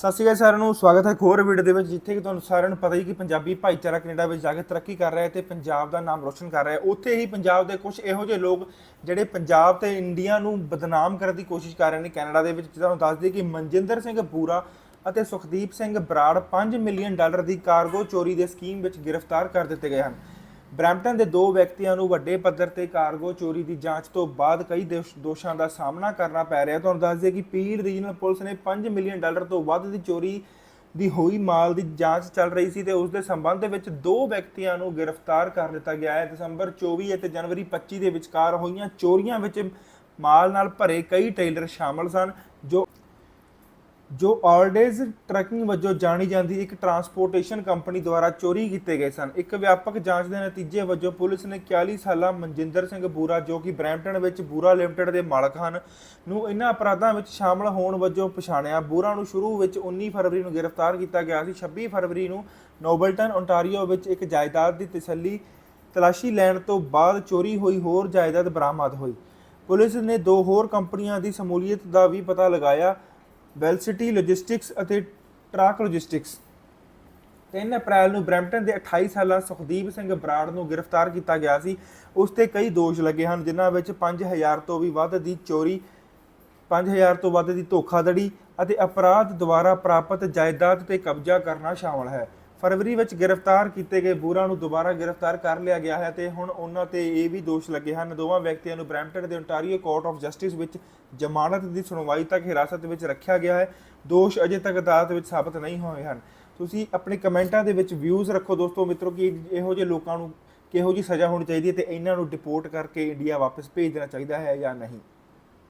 ਸਤਿ ਸ਼੍ਰੀ ਅਕਾਲ ਸਾਰਿਆਂ ਨੂੰ, ਸਵਾਗਤ ਹੈ ਇੱਕ ਹੋਰ ਵੀਡੀਓ ਦੇ ਵਿੱਚ, ਜਿੱਥੇ ਕਿ ਤੁਹਾਨੂੰ ਸਾਰਿਆਂ ਨੂੰ ਪਤਾ ਹੀ ਕਿ ਪੰਜਾਬੀ ਭਾਈਚਾਰਾ ਕੈਨੇਡਾ ਵਿੱਚ ਜਾ ਕੇ ਤਰੱਕੀ ਕਰ ਰਿਹਾ ਹੈ ਤੇ ਪੰਜਾਬ ਦਾ ਨਾਮ ਰੋਸ਼ਨ ਕਰ ਰਿਹਾ ਹੈ। ਉੱਥੇ ਹੀ ਪੰਜਾਬ ਦੇ ਕੁਝ ਇਹੋ ਜਿਹੇ ਲੋਕ ਜਿਹੜੇ ਪੰਜਾਬ ਤੇ ਇੰਡੀਆ ਨੂੰ ਬਦਨਾਮ ਕਰਨ ਦੀ ਕੋਸ਼ਿਸ਼ ਕਰ ਰਹੇ ਨੇ ਕੈਨੇਡਾ ਦੇ ਵਿੱਚ ਤੁਹਾਨੂੰ ਦੱਸ ਦਈਏ ਕਿ ਮਨਜਿੰਦਰ ਸਿੰਘ ਬੂਰਾ ਅਤੇ ਸੁਖਦੀਪ ਸਿੰਘ ਬਰਾੜ 5 ਮਿਲੀਅਨ ਡਾਲਰ ਦੀ ਕਾਰਗੋ ਚੋਰੀ ਦੇ ਸਕੀਮ ਵਿੱਚ ਗ੍ਰਿਫਤਾਰ ਕਰ ਦਿੱਤੇ ਗਏ ਹਨ। ਬ੍ਰੈਂਪਟਨ ਦੇ ਦੋ ਵਿਅਕਤੀਆਂ ਨੂੰ ਵੱਡੇ ਪੱਧਰ ਤੇ ਕਾਰਗੋ ਚੋਰੀ ਦੀ ਜਾਂਚ ਤੋਂ ਬਾਅਦ ਕਈ ਦੋਸ਼- ਦੋਸ਼ਾਂ ਦਾ ਸਾਹਮਣਾ ਕਰਨਾ ਪੈ ਰਿਹਾ। ਤੁਹਾਨੂੰ ਦੱਸ ਦਈਏ ਕਿ ਪੀਰ ਰੀਜਨਲ ਪੁਲਿਸ ਨੇ 5 ਮਿਲੀਅਨ ਡਾਲਰ ਤੋਂ ਵੱਧ ਦੀ ਚੋਰੀ ਦੀ ਹੋਈ ਮਾਲ ਦੀ ਜਾਂਚ ਚੱਲ ਰਹੀ ਸੀ ਤੇ ਉਸ ਦੇ ਸੰਬੰਧ ਵਿੱਚ ਦੋ ਵਿਅਕਤੀਆਂ ਨੂੰ ਗ੍ਰਿਫਤਾਰ ਕਰ ਲਿੱਤਾ ਗਿਆ ਹੈ। ਦਸੰਬਰ 24 ਅਤੇ ਜਨਵਰੀ 25 ਦੇ ਵਿਚਕਾਰ ਹੋਈਆਂ ਚੋਰੀਆਂ ਵਿੱਚ ਮਾਲ ਨਾਲ ਭਰੇ ਕਈ ਟ੍ਰੇਲਰ ਸ਼ਾਮਲ ਸਨ, ਜੋ ਜੋ ਆਲਡੇਜ਼ ਟਰੈਕਿੰਗ ਵਜੋਂ ਜਾਣੀ ਜਾਂਦੀ ਇੱਕ ਟਰਾਂਸਪੋਰਟੇਸ਼ਨ ਕੰਪਨੀ ਦੁਆਰਾ ਚੋਰੀ ਕੀਤੇ ਗਏ ਸਨ। ਇੱਕ ਵਿਆਪਕ ਜਾਂਚ ਦੇ ਨਤੀਜੇ ਵਜੋਂ ਪੁਲਿਸ ਨੇ 41 ਸਾਲਾ ਮਨਜਿੰਦਰ ਸਿੰਘ ਬੂਰਾ, ਜੋ ਕਿ ਬਰੈਂਪਟਨ ਵਿੱਚ ਬੂਰਾ ਲਿਮਟਿਡ ਦੇ ਮਾਲਕ ਹਨ, ਨੂੰ ਇਹਨਾਂ ਅਪਰਾਧਾਂ ਵਿੱਚ ਸ਼ਾਮਲ ਹੋਣ ਵਜੋਂ ਪਛਾਣਿਆ। ਬੂਰਾ ਨੂੰ ਸ਼ੁਰੂ ਵਿੱਚ 19 ਫਰਵਰੀ ਨੂੰ ਗ੍ਰਿਫਤਾਰ ਕੀਤਾ ਗਿਆ ਸੀ। 26 ਫਰਵਰੀ ਨੂੰ ਨੋਬਲਟਨ ਓਨਟਾਰੀਓ ਵਿੱਚ ਇੱਕ ਜਾਇਦਾਦ ਦੀ ਤਸੱਲੀ ਤਲਾਸ਼ੀ ਲੈਣ ਤੋਂ ਬਾਅਦ ਚੋਰੀ ਹੋਈ, ਹੋਰ ਜਾਇਦਾਦ ਬਰਾਮਦ ਹੋਈ। ਪੁਲਿਸ ਨੇ ਦੋ ਹੋਰ ਕੰਪਨੀਆਂ ਦੀ ਸ਼ਮੂਲੀਅਤ ਦਾ ਵੀ ਪਤਾ ਲਗਾਇਆ। ਵੈਲਸਿਟੀ ਲੌਜਿਸਟਿਕਸ ਅਤੇ ਟਰੱਕ ਲੌਜਿਸਟਿਕਸ। 3 ਅਪ੍ਰੈਲ ਨੂੰ ਬਰੈਂਪਟਨ ਦੇ 28 ਸਾਲਾ ਸੁਖਦੀਪ ਸਿੰਘ ਬਰਾੜ ਨੂੰ ਗ੍ਰਿਫਤਾਰ ਕੀਤਾ ਗਿਆ ਸੀ। ਉਸ ਤੇ ਕਈ ਦੋਸ਼ ਲੱਗੇ ਹਨ, ਜਿਨ੍ਹਾਂ ਵਿੱਚ 5000 ਤੋਂ ਵੀ ਵੱਧ ਦੀ ਚੋਰੀ 5000 ਤੋਂ ਵੱਧ ਦੀ ਧੋਖਾਧੜੀ ਅਤੇ ਅਪਰਾਧ ਦੁਆਰਾ ਪ੍ਰਾਪਤ ਜਾਇਦਾਦ ਤੇ ਕਬਜ਼ਾ ਕਰਨਾ ਸ਼ਾਮਲ ਹੈ। ਫਰਵਰੀ ਵਿੱਚ ਗ੍ਰਿਫਤਾਰ ਕੀਤੇ ਗਏ ਬੂਰਾ ਨੂੰ ਦੁਬਾਰਾ ਗ੍ਰਿਫਤਾਰ ਕਰ ਲਿਆ ਗਿਆ ਹੈ ਤੇ ਹੁਣ ਉਹਨਾਂ ਤੇ ਇਹ ਵੀ ਦੋਸ਼ ਲੱਗੇ ਹਨ। ਦੋਵਾਂ ਵਿਅਕਤੀਆਂ ਨੂੰ ਬਰੈਂਪਟਨ ਦੇ ਓਨਟਾਰੀਓ ਕੋਰਟ ਆਫ ਜਸਟਿਸ ਵਿੱਚ ਜ਼ਮਾਨਤ ਦੀ ਸੁਣਵਾਈ ਤੱਕ ਹਿਰਾਸਤ ਵਿੱਚ ਰੱਖਿਆ ਗਿਆ ਹੈ। ਦੋਸ਼ ਅਜੇ ਤੱਕ ਅਦਾਲਤ ਵਿੱਚ ਸਾਬਤ ਨਹੀਂ ਹੋਏ ਹਨ। ਤੁਸੀਂ ਆਪਣੇ ਕਮੈਂਟਾਂ ਦੇ ਵਿੱਚ ਵਿਊਜ਼ ਰੱਖੋ ਦੋਸਤੋ, ਮਿੱਤਰੋ, ਕਿ ਇਹੋ ਜਿਹੇ ਲੋਕਾਂ ਨੂੰ ਕਿਹੋ ਜਿਹੀ ਸਜ਼ਾ ਹੋਣੀ ਚਾਹੀਦੀ ਹੈ ਤੇ ਇਹਨਾਂ ਨੂੰ ਡਿਪੋਰਟ ਕਰਕੇ ਇੰਡੀਆ ਵਾਪਸ ਭੇਜ ਦੇਣਾ ਚਾਹੀਦਾ ਹੈ ਜਾਂ ਨਹੀਂ?